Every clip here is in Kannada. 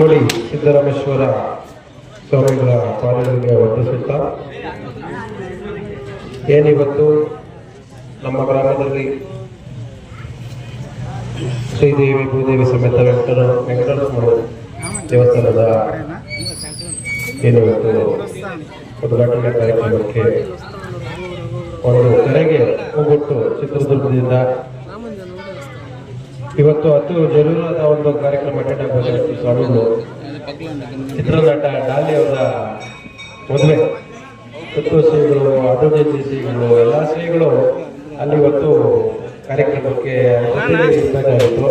ಕೋಳಿ ಸಿದ್ದರಾಮೇಶ್ವರ ಸ್ವಾಮಿಗಳ ಪಾಲನೆಗೆ ವಂದಿಸುತ್ತಾ ಏನಿವತ್ತು ನಮ್ಮ ಗ್ರಾಮದಲ್ಲಿ ಶ್ರೀದೇವಿ ಭೂದೇವಿ ಸಮೇತ ವೆಂಕಟ ವೆಂಕಟರಮಣ ದೇವಸ್ಥಾನದ ಏನಿವತ್ತು ಉದ್ಘಾಟನಾ ಕಾರ್ಯಕ್ರಮಕ್ಕೆ ಒಂದು ಕಡೆಗೆ ಹೋಗ್ಬಿಟ್ಟು ಚಿತ್ರದುರ್ಗದಿಂದ ಇವತ್ತು ಅತಿ ಜರೂರಾದ ಒಂದು ಕಾರ್ಯಕ್ರಮ ಅಟೆಂಡ್ ಆಗಬೇಕಾಗಿತ್ತು ಸ್ವಾಮಿಗಳು. ಚಿತ್ರನಟ ಡಾಲಿ ಅವರ ಮದುವೆ. ತತ್ವ ಶ್ರೀಗಳು ಅಡುಗೆ ಶ್ರೀಗಳು, ಎಲ್ಲ ಶ್ರೀಗಳು ಅಲ್ಲಿ ಇವತ್ತು ಕಾರ್ಯಕ್ರಮಕ್ಕೆ ಇರಬೇಕಾಗಿತ್ತು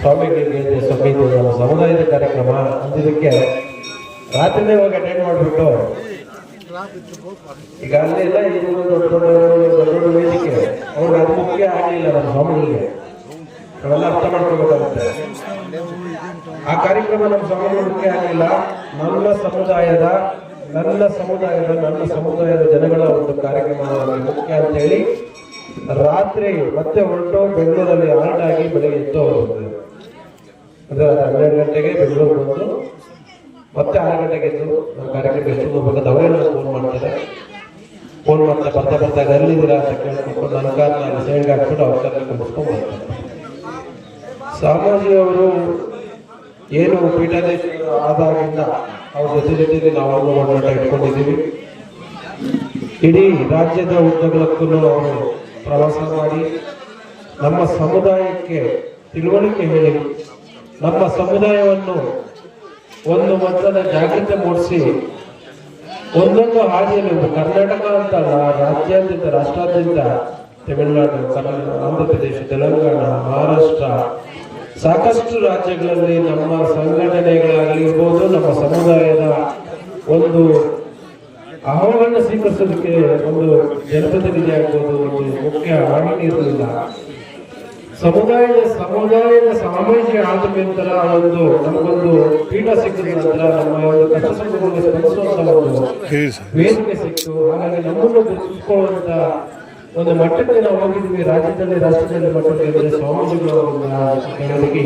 ಸ್ವಾಮಿಗಳಿಗೆ ಸ್ವಾಮಿ ಸಮುದಾಯದ ಕಾರ್ಯಕ್ರಮ ಅಂದಿದ್ದಕ್ಕೆ ರಾತ್ರಿನೇ ಹೋಗಿ ಅಟೆಂಡ್ ಮಾಡಿಬಿಟ್ಟು ಈಗ ಅಲ್ಲೆಲ್ಲ ಇದು ದೊಡ್ಡ ದೊಡ್ಡ ವೇದಿಕೆ. ಅವ್ರಿಗೆ ಅದು ಮುಖ್ಯ ಆಗಲಿಲ್ಲ ನಮ್ಮ ಸ್ವಾಮಿಗಳಿಗೆ. ನಾವೆಲ್ಲ ಅರ್ಥ ಮಾಡ್ಕೋಬೇಕಾಗುತ್ತೆ ಆ ಕಾರ್ಯಕ್ರಮ ನಮ್ಮ ಸಮುದಾಯಕ್ಕೆ ಮುಖ್ಯ ಆಗಲಿಲ್ಲ ನನ್ನ ಸಮುದಾಯದ ನನ್ನ ಸಮುದಾಯದ ನನ್ನ ಸಮುದಾಯದ ಜನಗಳ ಒಂದು ಕಾರ್ಯಕ್ರಮ ಮುಖ್ಯ ಅಂತ ಹೇಳಿ ರಾತ್ರಿ ಮತ್ತೆ ಹೊರಟು ಬೆಂಗಳೂರಲ್ಲಿ ಆಗಿ ಬೆಳಗ್ಗೆ ಎದ್ದು ಹೋಗ್ಬೋದು ಅಂದ್ರೆ ಹನ್ನೆರಡು ಗಂಟೆಗೆ ಬೆಂಗಳೂರು ಬಂದು ಮತ್ತೆ ಆರು ಗಂಟೆಗೆ ಎದ್ದು ನಮ್ಮ ಕಾರ್ಯಕ್ರಮ ಎಷ್ಟು ಹೋಗ್ಬೇಕಂತ ಅವರೇ ಫೋನ್ ಮಾಡ್ತಾರೆ. ಫೋನ್ ಮಾಡ್ತಾ ಬರ್ತಾ ಬರ್ತಾ, ಎಲ್ಲಿದ್ದೀರಾ? ಅಂತ ಕೇಳ್ಕೊಂಡು ನನ್ನ ಕಾರ್ನ ಸೈಡ್ಗೆ ಹಾಕ್ಬಿಟ್ಟು ಅವ್ರ ಕಾರ್ಯಕ್ರಮ ಮುಗಿಸ್ಕೊಂಡು ಬರ್ತಾರೆ ಸ್ವಾಮೀಜಿ ಅವರು ಏನು ಪೀಠಾಧೀಶ ಆದಾಗಿಂದ ಅವ್ರ ಜೊತೆ ಜೊತೆಗೆ ನಾವು ಹೋರಾಟ ಇಟ್ಕೊಂಡಿದ್ದೀವಿ. ಇಡೀ ರಾಜ್ಯದ ಉದ್ದಗಳಕ್ಕೂ ಅವರು ಪ್ರವಾಸ ಮಾಡಿ ನಮ್ಮ ಸಮುದಾಯಕ್ಕೆ ತಿಳುವಳಿಕೆ ಹೇಳಿ, ನಮ್ಮ ಸಮುದಾಯವನ್ನು ಒಂದು ಮಟ್ಟದ ಜಾಗೃತಿ ಮೂಡಿಸಿ ಒಂದೊಂದು ಹಾದಿಯಲ್ಲಿ ಕರ್ನಾಟಕ ಅಂತ ರಾಜ್ಯಾದ್ಯಂತ, ರಾಷ್ಟ್ರಾದ್ಯಂತ ತಮಿಳುನಾಡು ಕರ್ನಾಟಕ ಆಂಧ್ರ ಪ್ರದೇಶ ತೆಲಂಗಾಣ, ಮಹಾರಾಷ್ಟ್ರ ಸಾಕಷ್ಟು ರಾಜ್ಯಗಳಲ್ಲಿ ನಮ್ಮ ಸಂಘಟನೆಗಳಾಗಿರ್ಬೋದು ನಮ್ಮ ಸಮುದಾಯದ ಒಂದು ಆಹ್ವಾನ ಸ್ವೀಕರಿಸೋದಕ್ಕೆ ಒಂದು ಜನಪ್ರತಿನಿಧಿ ಆಗ್ಬೋದು ಒಂದು ಮುಖ್ಯ ವಾಹಿನಿ ಇರಲಿಲ್ಲ ಸಮುದಾಯದ ಸಮುದಾಯದ ಸಾಮಾಜಿಕ ಆದ ನಂತರ ಒಂದು ನಮಗೊಂದು ಪೀಠ ಸಿಕ್ಕಿದ ನಂತರ ನಮ್ಮ ಒಂದು ಕಷ್ಟ ಸಂಘಗಳಿಗೆ ಸ್ಪಂದಿಸುವಂತ ಒಂದು ವೇದಿಕೆ ಸಿಕ್ತು ಹಾಗಾಗಿ ನಮ್ಮನ್ನು ಗುರುತಿಸಿಕೊಳ್ಳುವಂತ ಒಂದು ಮಟ್ಟಕ್ಕೆ ನಾವು ಹೋಗಿದ್ವಿ. ರಾಜ್ಯದಲ್ಲಿ, ರಾಷ್ಟ್ರದಲ್ಲಿ ಮಟ್ಟದಲ್ಲಿ ಸ್ವಾಮೀಜಿಗಳು ಈ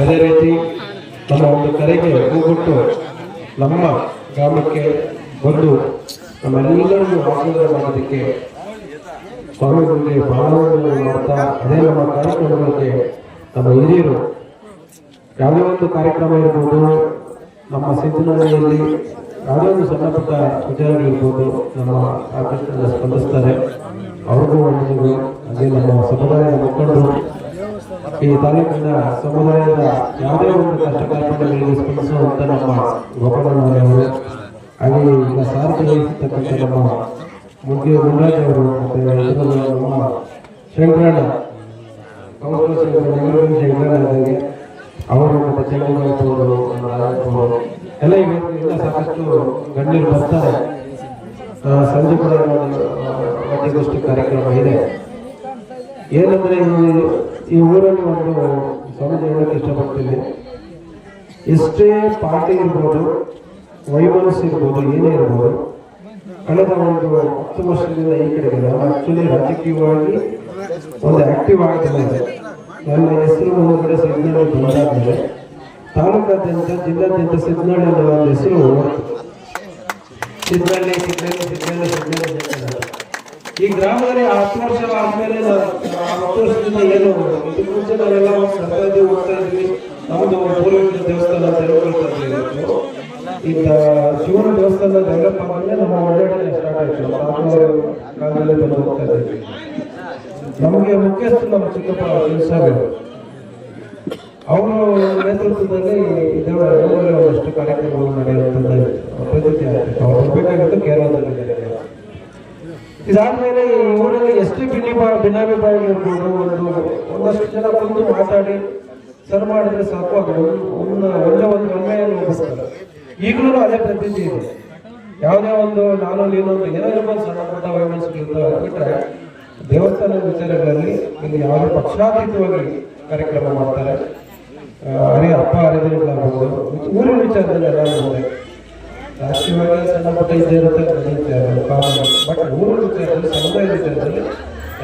ಅದೇ ರೀತಿ ನಮ್ಮ ಒಂದು ಕರೆಗೆ ಹೋಗ್ಬಿಟ್ಟು ನಮ್ಮ ಗ್ರಾಮಕ್ಕೆ ಬಂದು ನಮ್ಮೆಲ್ಲರಿಗೂ ಆಶೀರ್ವಾದ ಮಾಡೋದಕ್ಕೆ ಸ್ವಾಮಿಗಳಿಗೆ ಭಾವನೆಗಳನ್ನು ಮಾಡ್ತಾ, ಅದೇ ನಮ್ಮ ಕಾರ್ಯಕ್ರಮಗಳಿಗೆ ನಮ್ಮ ಹಿರಿಯರು ಯಾವುದೇ ಒಂದು ಕಾರ್ಯಕ್ರಮ ಇರ್ಬೋದು, ನಮ್ಮ ಸಿದ್ದನಹಳ್ಳಿಯಲ್ಲಿ ಯಾವುದೇ ಒಂದು ಸಣ್ಣ ಪುಟ್ಟ ವಿಚಾರಗಳಿರ್ಬೋದು ನಮ್ಮ ಆಫೀಸ್ನಲ್ಲಿ ಸ್ಪಂದಿಸ್ತಾರೆ ಅವ್ರಿಗೂ ಒಂದು ಹಾಗೆ ನಮ್ಮ ಸಮುದಾಯದ ಮುಖಂಡರು ಈ ತಾಲೂಕಿನ ಸಮುದಾಯದ ಯಾವುದೇ ಒಂದು ಕಷ್ಟ ಕಾರ್ಪಣ್ಯಗಳಿಗೆ ಸ್ಪಂದಿಸುವಂತ ನಮ್ಮ ಗೋಪಾಲನವರು ಹಾಗೆ ಈಗ ಸಾರಿಗೆ ವಹಿಸತಕ್ಕಂಥ ನಮ್ಮ ಮುಖ್ಯ ಮುನ್ರಾಜ್ ಅವರು ಮತ್ತೆ ನಮ್ಮ ಶಂಕರಣ್ಣ ಕೌನ್ಸಿಲರ್ ಶಂಕರಣ್ಣ ಇದ್ದಾರೆ. ಅವರು ಮತ್ತೆ ಚಂದ್ರನಾಥ್ ಅವರು, ನಮ್ಮ ರಾಜಪ್ಪ ಅವರು ಎಲ್ಲ ಎಲ್ಲ ಸಾಕಷ್ಟು ಗಣ್ಯರು ಬರ್ತಾರೆ. ಸಂಜೆ ಕೂಡ ವಾದ್ಯಗೋಷ್ಠಿ ಕಾರ್ಯಕ್ರಮ ಇದೆ. ಏನಂದ್ರೆ ಈ- ಊರಲ್ಲಿ ಒಂದು ಸಮಾಜ ಹೇಳಕ್ಕೆ ಇಷ್ಟಪಡ್ತೀನಿ. ಎಷ್ಟೇ ಪಾರ್ಟಿ ಇರ್ಬೋದು ವೈಮನಸ್ ಇರ್ಬೋದು, ಏನೇ ಇರ್ಬೋದು, ಕಳೆದ ಒಂದು ಹತ್ತು ವರ್ಷದಿಂದ ಈ ಕಡೆಗೆ ಆಕ್ಚುಲಿ ರಾಜಕೀಯವಾಗಿ ಒಂದು ಆಕ್ಟಿವ್ ಆಗ್ತಾ ಇದೆ ನನ್ನ ಹೆಸರು ಒಂದು ಕಡೆ ಬಂದಾದ್ಮೇಲೆ ತಾಲೂಕಾದ್ಯಂತ, ಜಿಲ್ಲಾದ್ಯಂತ ಸಿದ್ನಳ್ಳಿ ಅನ್ನೋ ಒಂದು ಹೆಸರು ಸಿದ್ನಳ್ಳಿ ಸಿದ್ನಳ್ಳಿ ಸಿದ್ಧನಹಳ್ಳಿ ಸಿದ್ಧನಹಳ್ಳಿ ಈ ಗ್ರಾಮದಲ್ಲಿ ಹತ್ತು ವರ್ಷ ಆದ್ಮೇಲೆ ಹತ್ತು ವರ್ಷದಿಂದ ಏನು ಇದಕ್ಕೆ ಮುಂಚೆ ನಾವೆಲ್ಲ ಇದ್ವಿ ಹೋಗ್ತಾ ಇದ್ವಿ ನಮ್ದು ಪೂರ್ವಜರ ದೇವಸ್ಥಾನ ತೆರವುಗೊಳ್ತಾ ಈಗ ಶಿವನ ದೇವಸ್ಥಾನ ಡೆವಲಪ್ ಆದ್ಮೇಲೆ ನಮ್ಮ ಒಳ್ಳೆಯ ಸ್ಟಾರ್ಟ್ ಆಯ್ತು. ಕಾಲದಲ್ಲಿ ಬಂದು ಹೋಗ್ತಾ ಇದ್ವಿ ನಮಗೆ ಮುಖ್ಯಸ್ಥರು ನಮ್ಮ ಚಿಕ್ಕಪ್ಪ ಶಿವಸಾಗರ್ ಅವರ ನೇತೃತ್ವದಲ್ಲಿ ಊರಲ್ಲಿ ಒಂದಷ್ಟು ಕಾರ್ಯಕ್ರಮಗಳು ಆಗ್ತದೆ ಅವ್ರು ಬರಬೇಕಾಗಿತ್ತು ಕೇರಳದಲ್ಲಿ ಇದಾದ್ಮೇಲೆ ಊರಲ್ಲಿ ಎಷ್ಟು ಭಿನ್ನ ಭಿನ್ನಾಭಿಪ್ರಾಯ ಇರ್ಬೋದು. ಒಂದು, ಒಂದಷ್ಟು ಜನ ಬಂದು ಮಾತಾಡಿ, ಸರ್ ಮಾಡಿದ್ರೆ ಸಾಕು, ಅದು ಒಂದು ಒಂದು ಒಳ್ಳೆ ಒಂದು ಒಳ್ಳೆಯನ್ನು ಹೋಗಿಸ್ತಾರೆ ಈಗಲೂ ಅದೇ ಪ್ರತಿನಿಧಿ ಇದೆ. ಯಾವುದೇ ಒಂದು ನಾನು, ನೀನು ಅಂತ ಏನೋ ಸಣ್ಣ ಪುಟ್ಟ ಅದು ಬಿಟ್ರೆ ದೇವಸ್ಥಾನದ ವಿಚಾರಗಳಲ್ಲಿ ಇಲ್ಲಿ ಯಾವುದೇ ಪಕ್ಷಾತೀತವಾಗಿ ಕಾರ್ಯಕ್ರಮ ಮಾಡ್ತಾರೆ. ಆ, ಅಪ್ಪ ಹಬ್ಬ ಹರಿದಿನಗಳಾಗ್ಬೋದು. ಊರಿನ ವಿಚಾರದಲ್ಲಿ ಎಲ್ಲ ಇರುತ್ತೆ ರಾಷ್ಟ್ರೀಯವಾಗಿ ಸಣ್ಣ ಪುಟ್ಟ ಇದ್ದೇ ಇರುತ್ತೆ ಬಟ್ ಊರಿನ ವಿಚಾರದಲ್ಲಿ ಸಮುದಾಯದ ವಿಚಾರದಲ್ಲಿ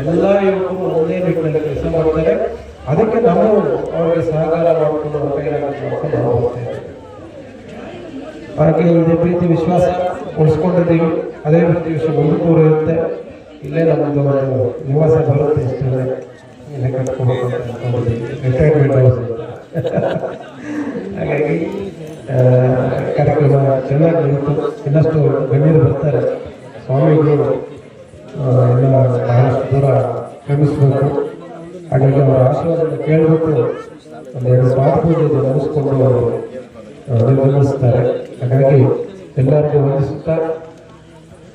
ಎಲ್ಲ ಯುವಕರು ಒಂದೇ ನಿಟ್ಟಿನಲ್ಲಿ ಕೆಲಸ ಮಾಡ್ತಾರೆ. ಅದಕ್ಕೆ ನಾವು ಅವರಿಗೆ ಸಹಕಾರ ಮಾಡಿಕೊಂಡು ಅಂತ ನಾವು. ಹಾಗೆ ಇದೇ ಪ್ರೀತಿ ವಿಶ್ವಾಸ ಉಳಿಸ್ಕೊಂಡಿದ್ದೀವಿ. ಅದೇ ರೀತಿ ವಿಶ್ವ ಮುಂದಕ್ಕೂ ಇರುತ್ತೆ ಇಲ್ಲೇ ನಮ್ಮದು ನಿವಾಸ ಬರುತ್ತೆ ಇಷ್ಟೇ ಇಲ್ಲೇ ಕಟ್ಕೋಬೇಕು ಅಂತ ರಿಟೈರ್ಮೆಂಟ್ ಹಾಗಾಗಿ ಕಾರ್ಯಕ್ರಮ ಚೆನ್ನಾಗಿ ಇತ್ತು ಇನ್ನಷ್ಟು ಗಣ್ಯರು ಬರ್ತಾರೆ. ಸ್ವಾಮಿಗಳು ಎಲ್ಲ ಬಹಳಷ್ಟು ದೂರ ಕ್ರಮಿಸಬೇಕು ಹಾಗಾಗಿ ಅವರ ಆಶೀರ್ವಾದ ಕೇಳಬೇಕು ಒಂದೆರಡು ಪೂಜೆ ನಡೆಸ್ಕೊಂಡು ಅವರು ನಿರ್ಗಮಿಸ್ತಾರೆ ಹಾಗಾಗಿ ಎಲ್ಲರಿಗೂ ವಂದಿಸುತ್ತಾ.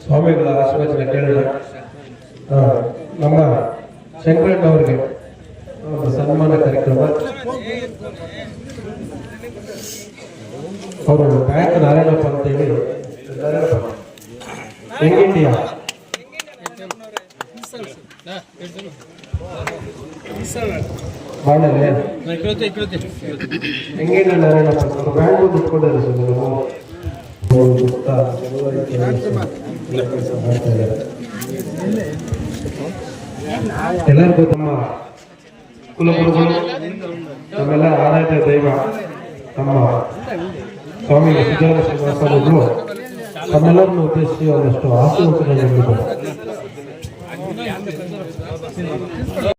ಸ್ವಾಮಿಗಳ ಆಶೀರ್ವಚನ ಕೇಳೋಣ. ನಮ್ಮ ಶಂಕರಣ್ಣವರಿಗೆ ಒಂದು ಇಟ್ಕೊಂಡಿದ್ದಾರೆ ಸರ್ ನಾವು? ಎಲ್ಲರಿಗೂ ತಮ್ಮ ಕುಲಗುರುಗಳು ನಮ್ಮೆಲ್ಲ ಆರಾಧ್ಯ ದೈವ ನಮ್ಮ ಸ್ವಾಮಿ ಸಿದ್ಧಾರ್ಥ ಶ್ರೀನಿವಾಸರು ತಮ್ಮೆಲ್ಲರನ್ನು ಉದ್ದೇಶಿಸಿ ಒಂದಷ್ಟು ಆಶೀರ್ವಚನ